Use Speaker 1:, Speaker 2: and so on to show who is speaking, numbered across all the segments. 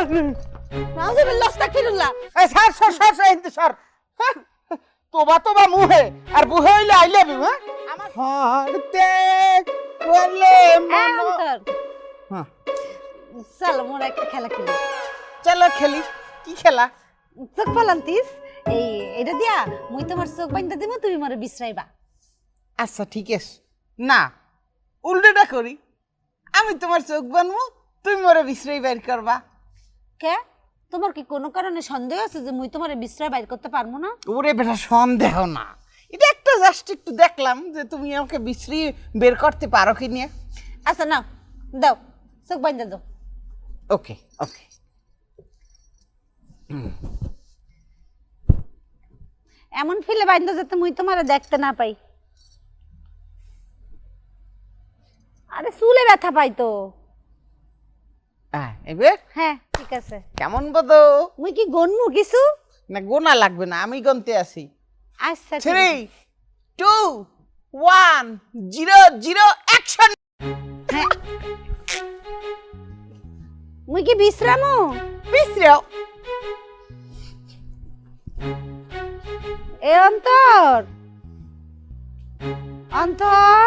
Speaker 1: নাউজুবিল্লাহ আস্তাগফিরুল্লাহ
Speaker 2: এই সর সর সর সর হিন্দি সর। হ্যাঁ? তোবা তোবা মুহে আর বুহে হইলে আই লাভ ইউ হ্যাঁ? আমার হারতে বলে মন হ্যাঁ।
Speaker 1: চল মোর একটা খেলা খেলি।
Speaker 2: চলো খেলি। কি খেলা?
Speaker 1: চোখ পালান্তিস? এই এটা দিয়া মুই তোমার চোখ বাইন্দা দিব তুমি মোরে বিশ্রাইবা।
Speaker 2: আচ্ছা ঠিক আছে। না উল্টোটা করি। আমি তোমার চোখ বানবো তুমি মোরে বিশ্রয় বের করবা।
Speaker 1: কে? তোমার কি কোনো কারণে সন্দেহ আছে যে মুই তোমারে বিশ্রয় বাইর করতে পারব না?
Speaker 2: ওরে বেটা সন্দেহ না। এটা একটা জাস্ট একটু দেখলাম যে তুমি আমাকে বিশ্রী বের করতে পারো কি নিয়ে।
Speaker 1: আচ্ছা নাও দাও চোখ বাইন্দা দাও।
Speaker 2: ওকে ওকে
Speaker 1: এমন ফিলে বাইন্দা যাতে মুই তোমারে দেখতে না পাই। আরে চুলে ব্যথা পাই তো।
Speaker 2: হ্যাঁ এবার?
Speaker 1: হ্যাঁ। ঠিক আছে।
Speaker 2: কেমন বলো
Speaker 1: মুই কি গনমু কিছু?
Speaker 2: না গোনা লাগবে না আমি গনতে আছি।
Speaker 1: আচ্ছা
Speaker 2: three. Two one zero zero action
Speaker 1: মুই কি বিশ্রামু?
Speaker 2: বিশ্রাও
Speaker 1: এ অন্তর। অন্তর।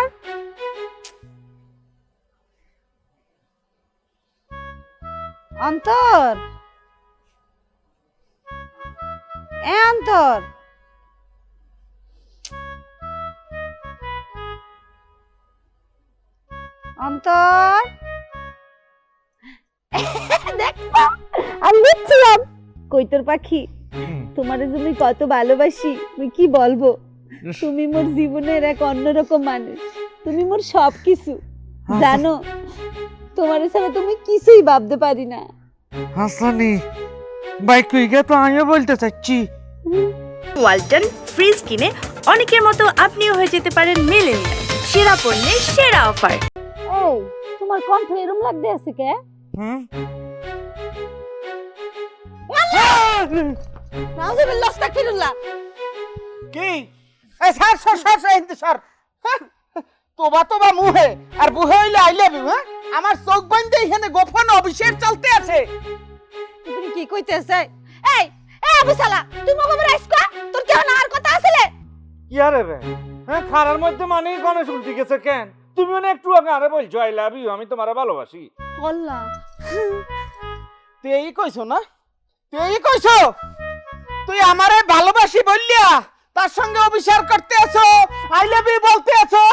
Speaker 1: অন্তর। এ অন্তর। অন্তর। দেখো আমি দেখছিলাম। কৈতর পাখি? তোমার জন্য কত ভালোবাসি আমি কি বলব? তুমি মোর জীবনের এক অন্যরকম মানুষ। তুমি মোর সব কিছু জানো? তোমার ছাড়া তুমি কিছুই ভাবতে পারি না।
Speaker 3: হাসানি বাইক কুইকে তো আমিও বলতে চাচ্ছি।
Speaker 4: ওয়ালটন ফ্রিজ কিনে অনেকের মতো আপনিও হয়ে যেতে পারেন মেলেনিয়া সেরা পণ্যের সেরা অফার।
Speaker 1: এই তোমার কণ্ঠ এরম লাগতে আছে কে?
Speaker 3: হুম?
Speaker 1: নাউজুবিল্লাহ আস্তাগফিরুল্লাহ
Speaker 2: কি? এই সর সর সর সর হিন্দি সর হ্যাঁ? তোবা তোবা মুহে। আর বুহে হইলে আই লাভ ইউ হ্যাঁ? আমার চোখ বান্ধে এখানে গোপন অভিষেক চলতে আছে।
Speaker 1: তুমি কি কইতেছ? এই এই আবু সালা তুই মগো তোর কেন আর কথা
Speaker 3: কি আরে বে হ্যাঁ খারার মধ্যে মানে গণেশ উল্টি গেছে কেন? তুমি মানে একটু আগে আরে বলছো আই লাভ ইউ আমি তোমারে ভালোবাসি।
Speaker 1: আল্লাহ
Speaker 2: তুই এই কইছো না? তুই এই কইছো? তুই আমারে ভালোবাসি বললিয়া তার সঙ্গে অভিসার করতে আছো আই লাভ ইউ বলতে আছো?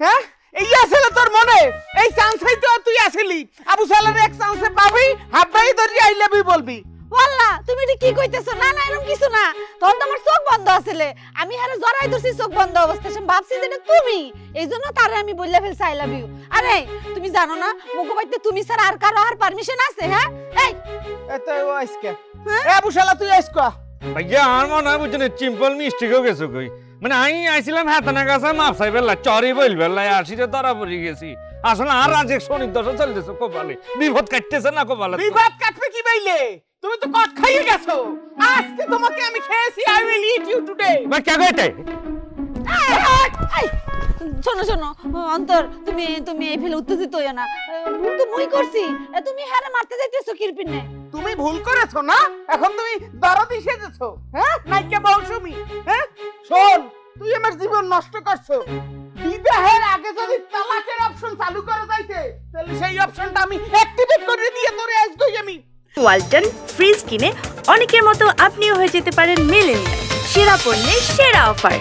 Speaker 2: হ্যাঁ? এই আসলে তোর মনে? এই চান্সেই তো তুই আসিলি। আবু সালার এক চান্সে পাবি হাববাই ধরি আই লাভ ইউ বলবি।
Speaker 1: আল্লাহ তুমি এটা কি কইতেছ? না না এরকম কিছু না। তখন তো আমার চোখ বন্ধ আছিল আমি হারে জড়াই ধরছি চোখ বন্ধ অবস্থা সে ভাবছি যে তুমি। এই জন্য তারে আমি বললে ফেলছি আই লাভ ইউ আরে তুমি জানো না মুখো বাইতে তুমি স্যার আর কারও আর পারমিশন আছে হ্যাঁ? এই!
Speaker 2: এত ও আইসকে এ আবু সালা তুই আইসকা
Speaker 3: ভাইয়া আমার মনে হয় বুঝছেন চিম্পল মিষ্টিকেও গেছো কই? মানে আমি আইছিলাম হেতানা কাছে মাপ সাই বেলা চরি বইল বেলায় আসিতে ধরা পড়ে গেছি। আসলে আর আজ শনির দশা চলতেছে কপালে। বিপদ কাটতেছে না কপালে।
Speaker 2: বিপদ কাটবে কি বাইলে? তুমি তো কট খাইয়ে গেছো। আজকে তোমাকে আমি খেয়েছি I will eat you today
Speaker 3: ভাই কে
Speaker 1: এই, শোনো শোনো অন্তর তুমি তুমি এই ফেলে উত্তেজিত হইও না। ভুল তো মুই করছি। এ, তুমি হারে মারতে যাইতেছো কিরপিনে।
Speaker 2: তুমি ভুল করেছ না? এখন তুমি দরদি সেজেছো হ্যাঁ? নাইকে মৌসুমি হ্যাঁ? শোন তুই আমার জীবন নষ্ট করছ। বিবাহের আগে যদি তালাকের অপশন চালু করে যাইতে তাহলে সেই অপশনটা আমি অ্যাক্টিভেট করে দিয়ে তোরে আজকেই আমি।
Speaker 4: ওয়ালটন ফ্রিজ কিনে অনেকের মতো আপনিও হয়ে যেতে পারেন মেলেনিয়া সেরা পণ্যের সেরা অফার